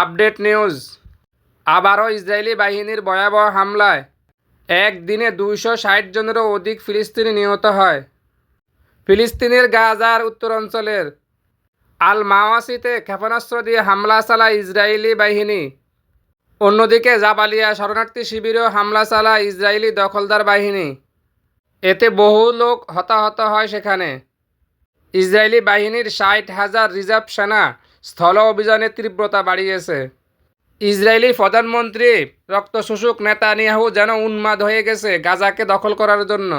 Update news. আবারও Israeli বাহিনীর ভয়াবহ হামলায় একদিনে দুইশো ষাট জনেরও অধিক ফিলিস্তিনি নিহত হয়। ফিলিস্তিনের গাজার উত্তরাঞ্চলের আল মাওয়াসিতে ক্ষেপণাস্ত্র দিয়ে হামলা চালায় ইসরায়েলি বাহিনী। অন্যদিকে জাবালিয়া শরণার্থী শিবিরেও হামলা চালায় ইসরায়েলি দখলদার বাহিনী। এতে বহু লোক হতাহত হয় সেখানে। ইসরায়েলি বাহিনীর ষাট হাজার রিজার্ভ সেনা স্থল অভিযানের তীব্রতা বাড়িয়েছে। ইসরায়েলি প্রধানমন্ত্রী রক্তশোষক নেতানিয়াহু যেন উন্মাদ হয়ে গেছে গাজাকে দখল করার জন্য।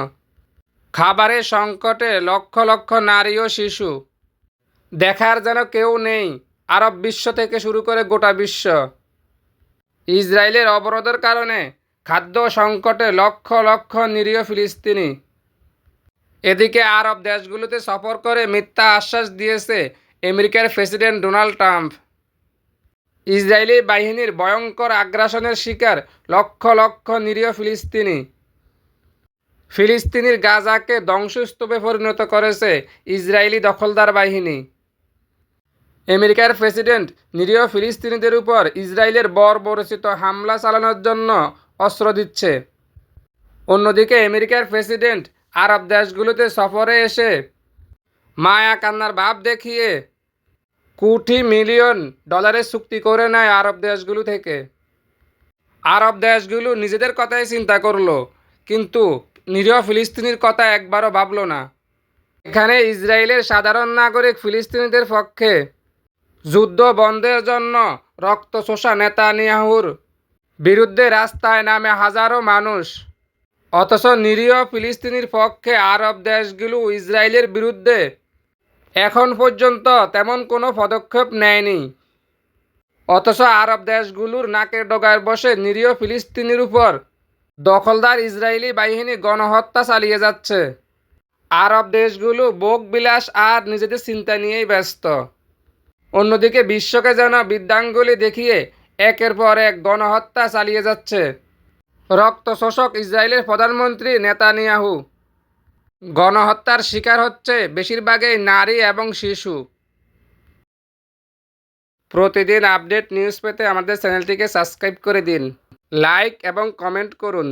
খাবারের সংকটে লক্ষ লক্ষ নারী ও শিশু। দেখার যেন কেউ নেই, আরব বিশ্ব থেকে শুরু করে গোটা বিশ্ব। ইসরায়েলের অবরোধের কারণে খাদ্য সংকটে লক্ষ লক্ষ নিরীহ ফিলিস্তিনি। এদিকে আরব দেশগুলোতে সফর করে মিথ্যা আশ্বাস দিয়েছে আমেরিকার প্রেসিডেন্ট ডোনাল্ড ট্রাম্প। ইসরায়েলি বাহিনীর ভয়ঙ্কর আগ্রাসনের শিকার লক্ষ লক্ষ নিরীহ ফিলিস্তিনি। ফিলিস্তিনির গাজাকে ধ্বংসস্তূপে পরিণত করেছে ইসরায়েলি দখলদার বাহিনী। আমেরিকার প্রেসিডেন্ট নিরীহ ফিলিস্তিনিদের উপর ইসরায়েলের বর্বরচিত হামলা চালানোর জন্য অস্ত্র দিচ্ছে। অন্যদিকে আমেরিকার প্রেসিডেন্ট আরব দেশগুলোতে সফরে এসে মায়া কান্নার ভাব দেখিয়ে কোটি মিলিয়ন ডলারের চুক্তি করে নেয় আরব দেশগুলো থেকে। আরব দেশগুলো নিজেদের কথাই চিন্তা করল, কিন্তু নিরীহ ফিলিস্তিনির কথা একবারও ভাবলো না। এখানে ইসরায়েলের সাধারণ নাগরিক ফিলিস্তিনিদের পক্ষে যুদ্ধ বন্ধের জন্য রক্ত শোষা নেতানিয়াহুর বিরুদ্ধে রাস্তায় নামে হাজারো মানুষ। অথচ নিরীহ ফিলিস্তিনির পক্ষে আরব দেশগুলো ইসরায়েলের বিরুদ্ধে এখন পর্যন্ত তেমন কোনো পদক্ষেপ নেয়নি। অথচ আরব দেশগুলোর নাকের ডগায় বসে নিরীহ ফিলিস্তিনির উপর দখলদার ইসরায়েলি বাহিনী গণহত্যা চালিয়ে যাচ্ছে। আরব দেশগুলো বোক বিলাস আর নিজেদের চিন্তা নিয়েই ব্যস্ত। অন্যদিকে বিশ্বকে যেন বিদ্যাঙ্গুলি দেখিয়ে একের পর এক গণহত্যা চালিয়ে যাচ্ছে। রক্ত শোষক ইসরায়েলের প্রধানমন্ত্রী নেতানিয়াহু গণহত্যার শিকার হচ্ছে বেশিরভাগই নারী এবং শিশু। প্রতিদিন আপডেট নিউজ পেতে আমাদের চ্যানেলটিকে সাবস্ক্রাইব করে দিন। লাইক এবং কমেন্ট করুন।